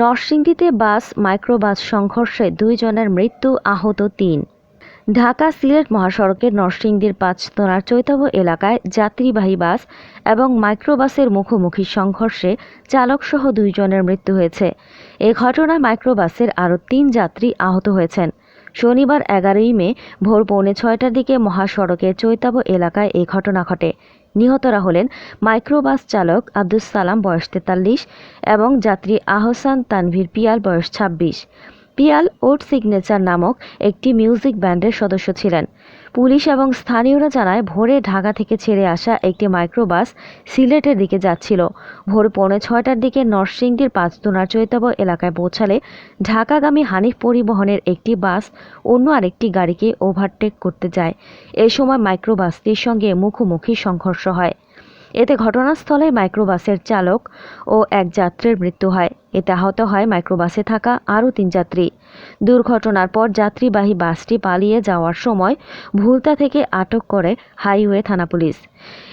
নরসিংদীতে বাস, মাইক্রোবাস সংঘর্ষে দুইজনের মৃত্যু, আহত তিন। ঢাকা সিলেট মহাসড়কের নরসিংদীর পাঁচতনার চৈতব এলাকায় যাত্রীবাহী বাস এবং মাইক্রোবাসের মুখোমুখি সংঘর্ষে চালকসহ দুইজনের মৃত্যু হয়েছে। এ ঘটনায় মাইক্রোবাসের আরও তিন যাত্রী আহত হয়েছেন। শনিবার এগারোই মে ভোর পৌনে ছয়টার দিকে মহাসড়কের চৈতাব এলাকায় এই ঘটনা ঘটে। নিহতরা হলেন মাইক্রোবাস চালক আব্দুস সালাম, বয়স তেতাল্লিশ, এবং যাত্রী আহসান তানভীর পিয়াল, বয়স ছাব্বিশ। পিয়াল ওট সিগনেচার নামক একটি মিউজিক ব্যান্ডের সদস্য ছিলেন। পুলিশ এবং স্থানীয়রা জানায়, ভোরে ঢাকা থেকে ছেড়ে আসা একটি মাইক্রোবাস সিলেটের দিকে যাচ্ছিল। ভোর পৌনে ছয়টার দিকে নরসিংদীর পাঁচদোনার চৈতব এলাকায় পৌঁছালে ঢাকাগামী হানিফ পরিবহনের একটি বাস অন্য আরেকটি গাড়িকে ওভারটেক করতে যায়। এ সময় মাইক্রোবাসটির সঙ্গে মুখোমুখি সংঘর্ষ হয়। এতে ঘটনাস্থলে মাইক্রোবাসের চালক ও এক যাত্রীর মৃত্যু হয়। এতে আহত হয় মাইক্রোবাসে থাকা আরও তিন যাত্রী। দুর্ঘটনার পর যাত্রীবাহী বাসটি পালিয়ে যাওয়ার সময় ভুলতা থেকে আটক করে হাইওয়ে থানা পুলিশ।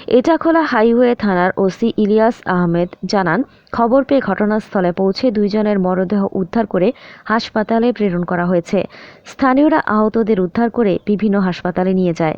এটাখোলা হাইওয়ে থানার ওসি ইলিয়াস আহমেদ জানান, খবর পেয়ে ঘটনাস্থলে পৌঁছে দুইজনের মরদেহ উদ্ধার করে হাসপাতালে প্রেরণ করা হয়েছে। স্থানীয়রা আহতদের উদ্ধার করে বিভিন্ন হাসপাতালে নিয়ে যায়।